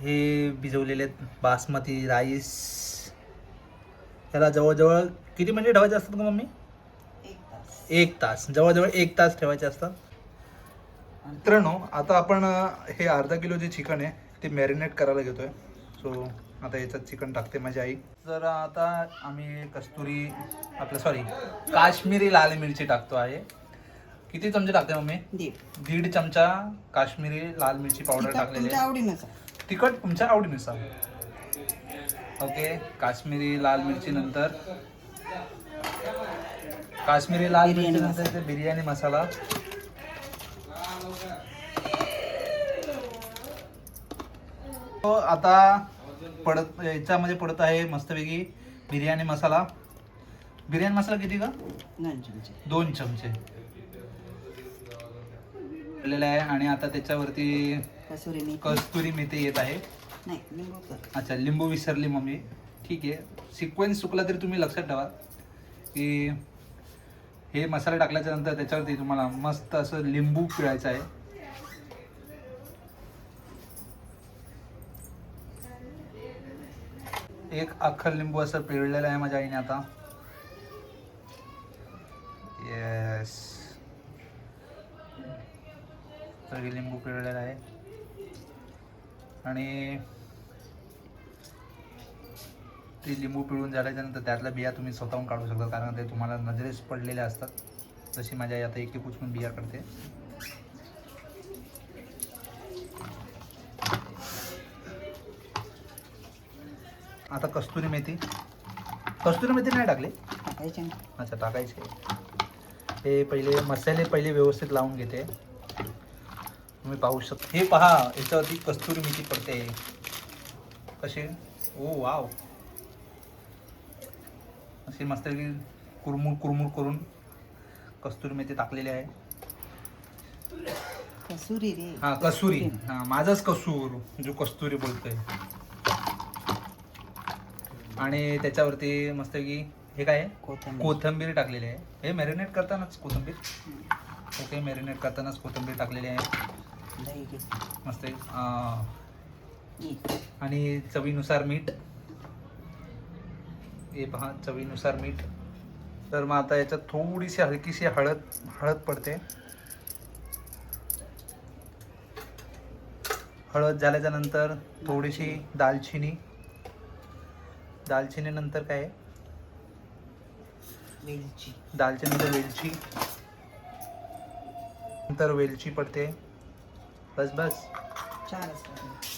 हे भिजवलेले आहेत. बासमती राईस. त्याला जवळजवळ किती म्हणजे ठेवायचे असतात का मम्मी? एक तास. एक तास. जवळजवळ एक तास ठेवायचे असतात. मित्रांनो आता आपण हे अर्धा किलो जे चिकन आहे ते मॅरिनेट करायला घेतोय. सो आता याच्यात चिकन टाकते माझी आई. तर आता आम्ही कस्तुरी आपलं सॉरी काश्मीरी लाल मिरची टाकतो आहे. किती चमचे टाकते मम्मी? दीड. चमचा काश्मीरी लाल मिरची पावडर टाकलेली आवडीनुसार. तिखट तुमच्या आवडीनुसार. ओके काश्मीरी लाल मिरची नंतर. काश्मीरी लाल मिरची नंतर बिर्याणी मसाला. तो आता पडत याच्यामध्ये पडत आहे मस्तपैकी बिर्याणी मसाला. बिर्याणी मसाला किती का? दोन चमचे. आहे आणि आता त्याच्यावरती कसुरी मेथी कस्तुरी मेथी येत आहे. नाही लिंबू कर. अच्छा लिंबू विसरली मम्मी. ठीक आहे. सिक्वेन्स चुकला तरी तुम्ही लक्षात ठेवा. की हे मसाले टाकल्याच्या नंतर त्याच्यावरती तुम्हाला मस्त असं लिंबू पिळायचं आहे. एक अख्खं लिंबू असं पिळलेलं आहे माझ्या आईने आता. येस लिंबू पिळलेलं आहे. आणि ते लिंबू पिळून झाल्याच्यानंतर त्यातल्या बिया तुम्ही स्वतःहून काढू शकता कारण ते तुम्हाला नजरेस पडलेले असतात. जशी माझ्या आता एक एक उचलून बिया काढते. आता कस्तुरी मेथी. कस्तुरी मेथी नाही टाकली? टाकायचे. अच्छा टाकायचे हे पहिले मसाले पहिले व्यवस्थित लावून घेते. तुम्ही पाहू शकता. हे पहा याच्यावरती कस्तुरी मेथी पडते. कशी? Oh wow. अशी मस्त कुरमुर कुरमुर करून कस्तुरी मेथी टाकलेली आहे. कसुरी रे. हा कसुरी हा माझाच कसूर जो कस्तुरी बोलतोय. आणि त्याच्यावरती मस्त की हे काय आहे? कोथिंबीर. टाकलेली आहे. हे मॅरिनेट करतानाच कोथंबीर. ओके मॅरिनेट करतानाच कोथंबीर टाकलेली आहे. मस्त मीठ. आणि चवीनुसार मीठ. हे पहा चवीनुसार मीठ. तर मग आता याच्यात थोडीशी हलकीशी हळद हळद पडते. हळद झाल्याच्यानंतर थोडीशी दालचिनी. दालचिनी नंतर काय आहे? वेलची. दालचिनी नंतर वेलची. नंतर वेलची पडते. बस बस. चार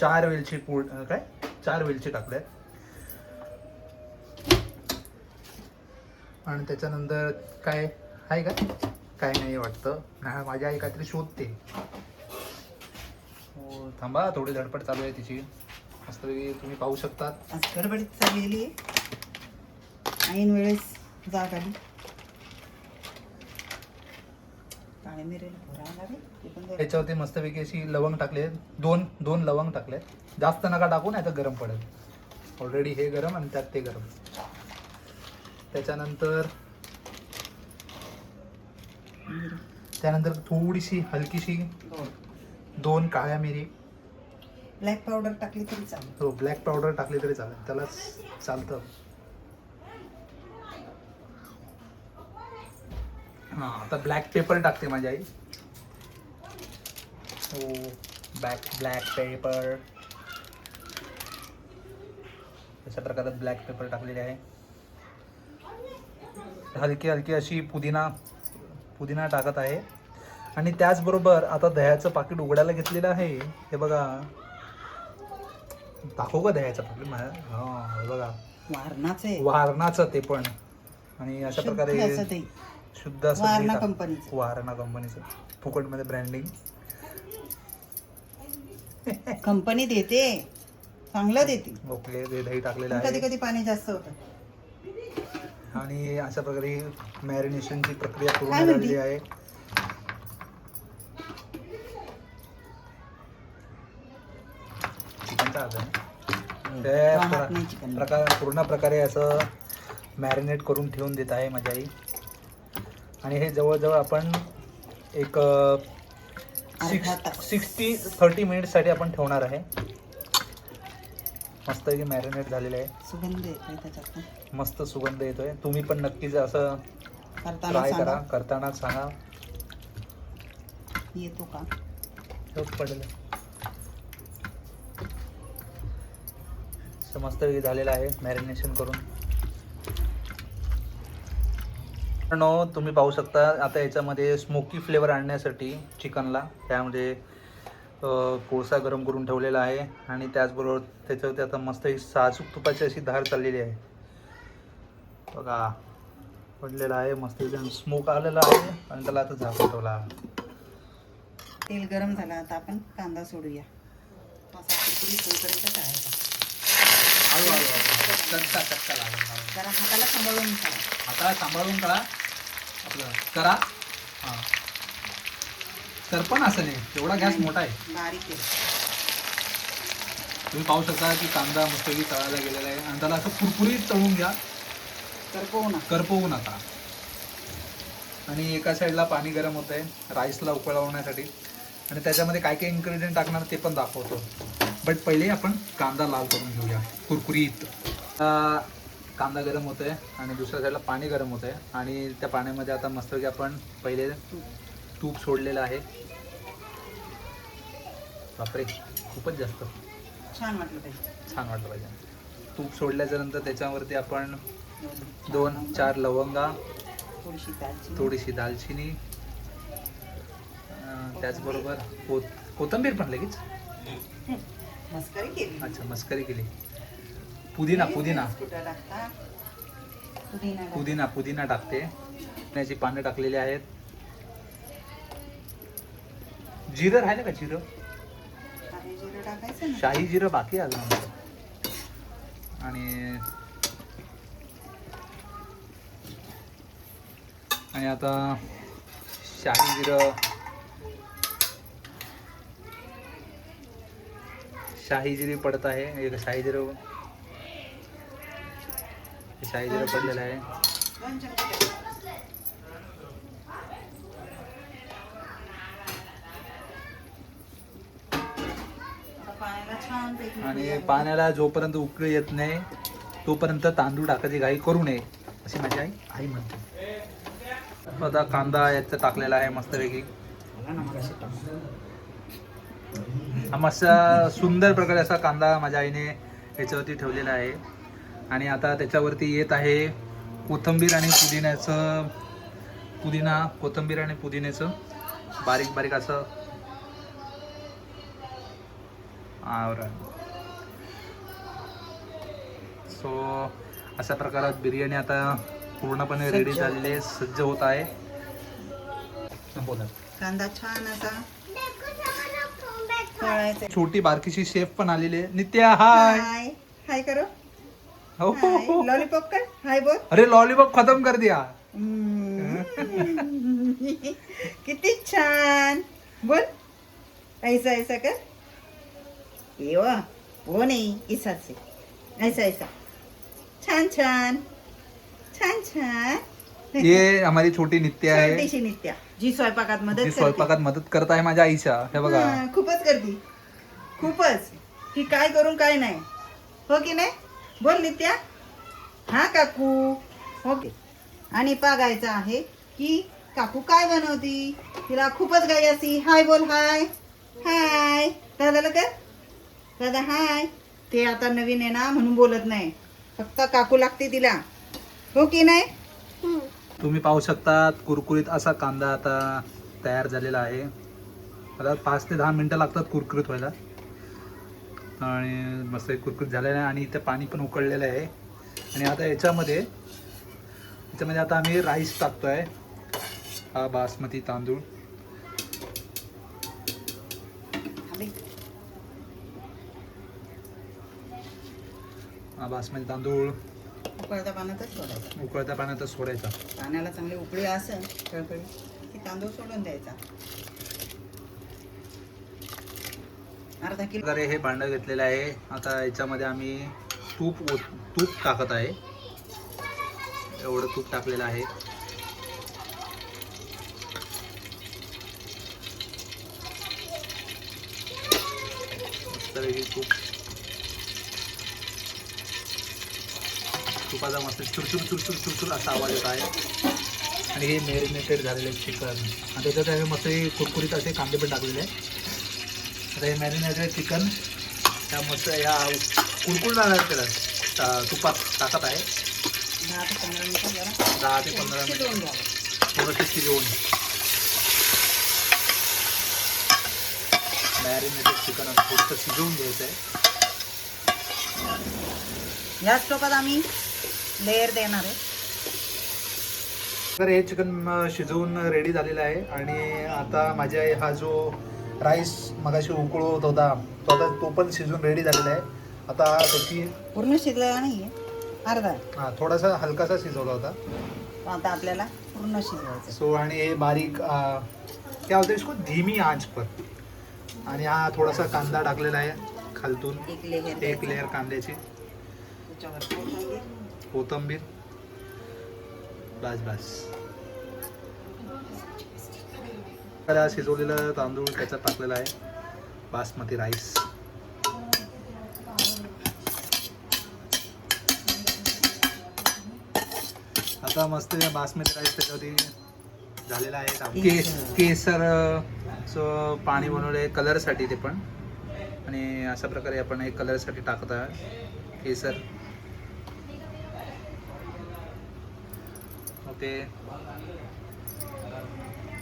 चार वेलची पूड अं, काय? चार वेलची टाकल्या आणि त्याच्यानंतर काय आहे का? काय नाही वाटतं. नाही माझी आई काहीतरी शोधते. हो थांबा थोडी धडपड चालू आहे तिची. मस्तपैकी तुम्ही पाहू शकतात. आज गडबडीत चाललेली आहे. ऐन वेळेस जाग आली. काळे मिरेल भरावं लागेल. याच्यावरती मस्तपैकी अशी लवंग टाकले. दोन दोन लवंग टाकले. जास्त नका टाकू नाही तर गरम पडेल. ऑलरेडी हे गरम आणि त्यात ते गरम. त्याच्यानंतर. त्यानंतर थोडीशी हलकीशी दोन दोन काळ्या मिरी. ब्लॅक पावडर टाकली तरी चालेल. हो ब्लॅक पावडर टाकली तरी चालेल. त्याला चालतं. हां आता ब्लॅक पेपर टाकते माझी आई. हो ब्लॅक ब्लॅक पेपर अशा प्रकारे ब्लॅक पेपर टाकलेले आहे. हलकी हलकी अशी पुदिना पुदिना टाकत आहे. आणि त्याचबरोबर आता दह्याचं पाकिट उघडायला घेतलेलं आहे. हे बघा. दाखवू का दह्याचं पाकिट? हा हे बघा. वारणाचं ते पण. आणि अशा प्रकारे. शुद्ध असं वारणा कंपनीचं. वारणा कंपनीचं फुकटमध्ये ब्रँडिंग कंपनी देते. चांगलं देते. ओके ते दही टाकलेलं कधी आहे. कधी पाणी जास्त होतं. आणि अशा प्रकारे मॅरिनेशनची प्रक्रिया पूर्ण म्हणते? झालेली आहे. चिकनचा अर्धा. ते राहत नाही चिकन. प्रकार पूर्ण प्रकारे असं मॅरिनेट करून ठेवून देत आहे माझी आई. आणि हे जवळजवळ आपण एक सिक्स्टी थर्टी मिनिटसाठी आपण ठेवणार आहे. मस्तपैकी मॅरिनेट झालेले आहे. सुगंध येतोय त्याच्यात मस्त सुगंध येतोय. तुम्ही पण नक्कीच असं ट्राय करा सांगा. करताना सांगा. येतो का? पडेल. मस्तपैकी झालेलं आहे. मॅरिनेशन करून. नो तुम्ही पाहू शकता आता याच्यामध्ये स्मोकी फ्लेवर आणण्यासाठी चिकनला त्यामध्ये कोळसा गरम करून ठेवलेला आहे आणि त्याचबरोबर त्याच्यावरती आता मस्त ही साजूक तुपाची अशी धार चाललेली आहे. बघा पडलेला आहे मस्त स्मोक आलेला आहे आणि त्याला आता झाकून ठेवला. तेल गरम झालं आता आपण कांदा सोडूया. हाताला सांभाळून आता सांभाळून करा आपलं. करा. हां. तर पण असं नाही. एवढा गॅस मोठा आहे. बारीक तुम्ही पाहू शकता की कांदा मस्तपैकी तळायला गेलेला आहे. आणि त्याला असं कुरकुरीत तळून घ्या. करपवू ना करपवू नका. आणि एका साईडला पाणी गरम होत आहे राईसला उकळवण्यासाठी आणि त्याच्यामध्ये काय काय इन्ग्रेडियंट टाकणार ते पण दाखवतो. बट पहिले आपण कांदा लाल करून घेऊया. कुरकुरीत. कांदा गरम होत आहे आणि दुसऱ्या साईडला पाणी गरम होत आहे आणि त्या पाण्यामध्ये आता मस्तपैकी आपण पहिले तूप सोडलेलं आहे. बापरे खूपच जास्त. छान वाटलं पाहिजे छान वाटलं पाहिजे. तूप सोडल्याच्या नंतर त्याच्यावरती आपण दोन चार लवंगा थोडीशी दालचिनी. त्याचबरोबर कोत कोथंबीर पण लगेच? मस्करी केली. अच्छा मस्करी केली. पुदिना पुदिना. पुदिना. पुदिना टाकते. पुदिन्याची पानं टाकलेली आहेत. जिरं राहिलं का जिरं? शाही जिरं बाकी अजून. आणि आणि आता शाही जिरं. शाही जिरी पडत आहे. एक शाही जिरं शाही पडलेलं आहे. आणि पाण्याला जोपर्यंत उकळी येत नाही तोपर्यंत तांदूळ टाकायची घाई करू नये अशी माझी आई आई म्हणते. आता कांदा याचा टाकलेला आहे मस्तपैकी. हा मस्त सुंदर प्रकारे असा कांदा माझ्या आईने याच्यावरती ठेवलेला आहे. आणि आता त्याच्यावरती येत आहे कोथिंबीर आणि पुदिन्याचं पुदिना कोथिंबीर आणि पुदिन्याचं. बारीक बारीक असं. आवरण. सो अशा प्रकारात बिर्याणी आता पूर्णपणे रेडी. झालेली आहे सज्ज होत आहे. बोला. कांदा छान असा. छोटी बारकीशी शेफ पण आलेली आहे. नित्या हाय हाय हाय करो. हो. लॉलीपॉप कर हाय बोल. अरे लॉलीपॉप खतम कर दिया. किती छान. बोल. ऐसा ऐसा कर. ये वो वो नहीं इस से ऐसा ऐसा. छान छान. छान छान. ये हमारी छोटी नित्या आहे छोटीशी नित्या. जी स्वयंपाकात मदत जी करते. स्वयंपाकात मदत करत आहे माझ्या आईच्या. हे बघा. हा, खूपच करते. खूपच. की काय करून काय नाही. हो की नाही? बोल नित्या. हा काकू. ओके. आणि बघायचं आहे की काकू काय बनवती? तिला खूपच गाई असी हाय बोल हाय. हाय. दादाला कर दादा हाय. ते आता नवीन आहे ना म्हणून बोलत नाही. फक्त काकू लागते तिला. हो की नाही? तुम्ही पाहू शकतात कुरकुरीत असा कांदा आता तयार झालेला आहे. मला पाच ते दहा मिनटं लागतात कुरकुरीत व्हायला. आणि मस्त एक कुरकुरीत झालेलं आहे आणि इथे पाणी पण उकळलेलं आहे. आणि आता याच्यामध्ये याच्यामध्ये आता आम्ही राईस टाकतोय. हा बासमती तांदूळ. हा बासमती तांदूळ. उकळत्या पाण्यातच सोडायचं. उकळत्या पाण्यातच सोडायचा. पाण्याला चांगली उकळी असेल कळकळी की तांदूळ सोडून द्यायचा. अर्धा किलो. प्रकारे हे भांडं घेतलेलं आहे. आता याच्यामध्ये आम्ही तूप तूप टाकत आहे. एवढं तूप टाकलेलं आहे. मस्तपैकी तूप. तुपाचा मस्त चुरचुर चुरचुर चुरचुर असा आवाज येत आहे. आणि हे मॅरिनेटेड झालेले चिकन. आणि त्याच्यात आम्ही मस्त कुरकुरीत असे कांदे पण टाकलेले आहे आता हे मॅरिनेटेड चिकन त्या मस्त या कुरकुर जाणार त्याला तुपात टाकत आहे. दहा ते पंधरा मिनिटं थोडंसं शिजवून. मॅरिनेटेड चिकन थोडंसं शिजवून घ्यायचं आहे. याच टोपात आम्ही लेअर देणार आहे. तर हे चिकन शिजवून रेडी झालेलं आहे. आणि आता माझ्या हा जो राईस मगाशी उकळवत होता तो आता तो पण शिजून रेडी झालेला आहे. आता त्याची पूर्ण शिजलेला नाहीये. अर्धा. हा थोडासा हलकासा शिजवला होता. आता आपल्याला पूर्ण शिजवायचं सो आणि हे बारीक क्या होतं इसको? धीमी आंच पर. आणि हा थोडासा कांदा टाकलेला आहे खालतून. एक लेअर एक लेअर कांद्याची. कोथंबीर. बस बस. हा शिजवलेला तांदूळ त्याच्यात टाकलेला आहे. बासमती राईस. आता मस्त बासमती राईस त्याच्यावरती झालेला आहे केस. केसर सो पाणी बनवलं कलरसाठी ते पण. आणि अशा प्रकारे आपण हे कलरसाठी टाकत आहे केसर. ओके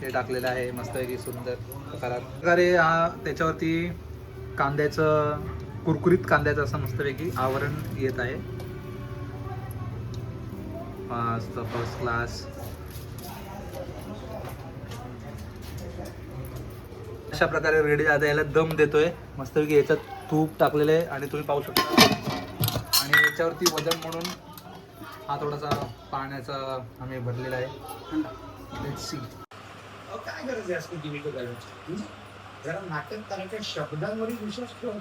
ते टाकलेलं आहे मस्तपैकी सुंदर प्रकारात. प्रकारे हा त्याच्यावरती कांद्याचं कुरकुरीत कांद्याचं असं मस्तपैकी आवरण येत आहे. मस्त फर्स्ट क्लास अशा प्रकारे रेडी आता याला दम देतोय. मस्तपैकी याच्यात तूप टाकलेलं आहे आणि तुम्ही पाहू शकता. आणि याच्यावरती वजन म्हणून हा थोडासा पाण्याचा आम्ही भरलेला आहे. लेट्स सी काय गरज आहे असं टीव्ही करायची जरा नाटक करायच्या शब्दांवरील विश्वास ठेवा